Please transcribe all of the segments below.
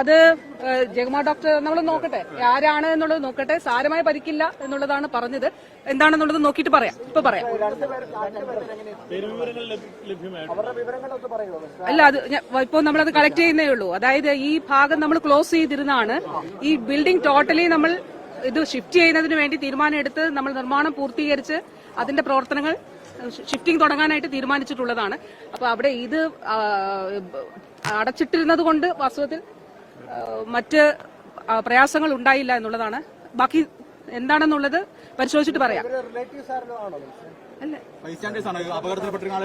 അത് ജഗമ ഡോക്ടർ നമ്മൾ നോക്കട്ടെ ആരാണ് എന്നുള്ളത് നോക്കട്ടെ സാരമായ പരിക്കില്ല എന്നുള്ളതാണ് പറഞ്ഞത്. എന്താണെന്നുള്ളത് നോക്കിയിട്ട് പറയാം. ഇപ്പൊ പറയാം. അല്ല അത് ഇപ്പോൾ നമ്മളത് കളക്ട് ചെയ്യുന്നേ ഉള്ളൂ. അതായത് ഈ ഭാഗം നമ്മൾ ക്ലോസ് ചെയ്തിരുന്നാണ് ഈ ബിൽഡിംഗ് ടോട്ടലി നമ്മൾ ഇത് ഷിഫ്റ്റ് ചെയ്യുന്നതിന് വേണ്ടി തീരുമാനം എടുത്ത് നമ്മൾ നിർമ്മാണം പൂർത്തീകരിച്ച് അതിന്റെ പ്രവർത്തനങ്ങൾ ഷിഫ്റ്റിംഗ് തുടങ്ങാനായിട്ട് തീരുമാനിച്ചിട്ടുള്ളതാണ്. അപ്പൊ അവിടെ ഇത് അടച്ചിട്ടിരുന്നത് കൊണ്ട് വാസ്തവത്തിൽ മറ്റ് പ്രയാസങ്ങൾ ഉണ്ടായില്ല എന്നുള്ളതാണ്. ബാക്കി എന്താണെന്നുള്ളത് പരിശോധിച്ചിട്ട് പറയാം.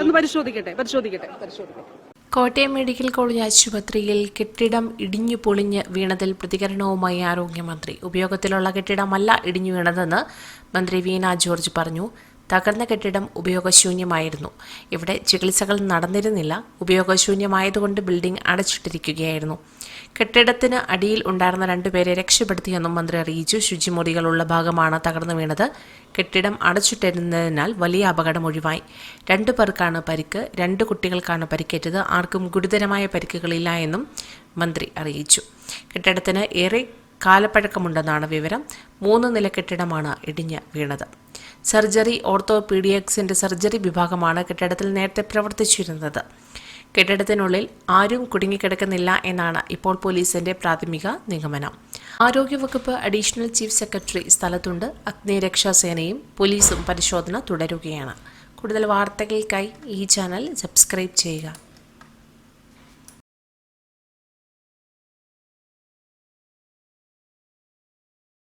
ഒന്ന് പരിശോധിക്കട്ടെ പരിശോധിക്കട്ടെ. പരിശോധിക്കട്ടെ. കോട്ടയം മെഡിക്കൽ കോളേജ് ആശുപത്രിയിൽ കെട്ടിടം ഇടിഞ്ഞു പൊളിഞ്ഞ് വീണതിൽ പ്രതികരണവുമായി ആരോഗ്യമന്ത്രി. ഉപയോഗത്തിലുള്ള കെട്ടിടമല്ല ഇടിഞ്ഞു വീണതെന്ന് മന്ത്രി വീണ ജോർജ് പറഞ്ഞു. തകർന്ന കെട്ടിടം ഉപയോഗശൂന്യമായിരുന്നു. ഇവിടെ ചികിത്സകൾ നടന്നിരുന്നില്ല. ഉപയോഗശൂന്യമായതുകൊണ്ട് ബിൽഡിംഗ് അടച്ചിട്ടിരിക്കുകയായിരുന്നു. കെട്ടിടത്തിന് അടിയിൽ ഉണ്ടായിരുന്ന രണ്ടുപേരെ രക്ഷപ്പെടുത്തിയെന്നും മന്ത്രി അറിയിച്ചു. ശുചിമുറികളുള്ള ഭാഗമാണ് തകർന്നു വീണത്. കെട്ടിടം അടച്ചിട്ടിരുന്നതിനാൽ വലിയ അപകടം ഒഴിവായി. രണ്ടു പേർക്കാണ് പരിക്ക്. രണ്ട് കുട്ടികൾക്കാണ് പരിക്കേറ്റത്. ആർക്കും ഗുരുതരമായ പരിക്കുകളില്ല എന്നും മന്ത്രി അറിയിച്ചു. കെട്ടിടത്തിന് ഏറെ കാലപ്പഴക്കമുണ്ടെന്നാണ് വിവരം. മൂന്ന് നില കെട്ടിടമാണ് ഇടിഞ്ഞ് വീണത്. സർജറി ഓർത്തോപീഡിയക്സിന്റെ സർജറി വിഭാഗമാണ് കെട്ടിടത്തിൽ നേരത്തെ പ്രവർത്തിച്ചിരുന്നത്. കെട്ടിടത്തിനുള്ളിൽ ആരും കുടുങ്ങിക്കിടക്കുന്നില്ല എന്നാണ് ഇപ്പോൾ പോലീസിന്റെ പ്രാഥമിക നിഗമനം. ആരോഗ്യവകുപ്പ് അഡീഷണൽ ചീഫ് സെക്രട്ടറി സ്ഥലത്തുണ്ട്. അഗ്നിരക്ഷാസേനയും പോലീസും പരിശോധന തുടരുകയാണ്. കൂടുതൽ വാർത്തകൾക്കായി ഈ ചാനൽ സബ്സ്ക്രൈബ് ചെയ്യുക.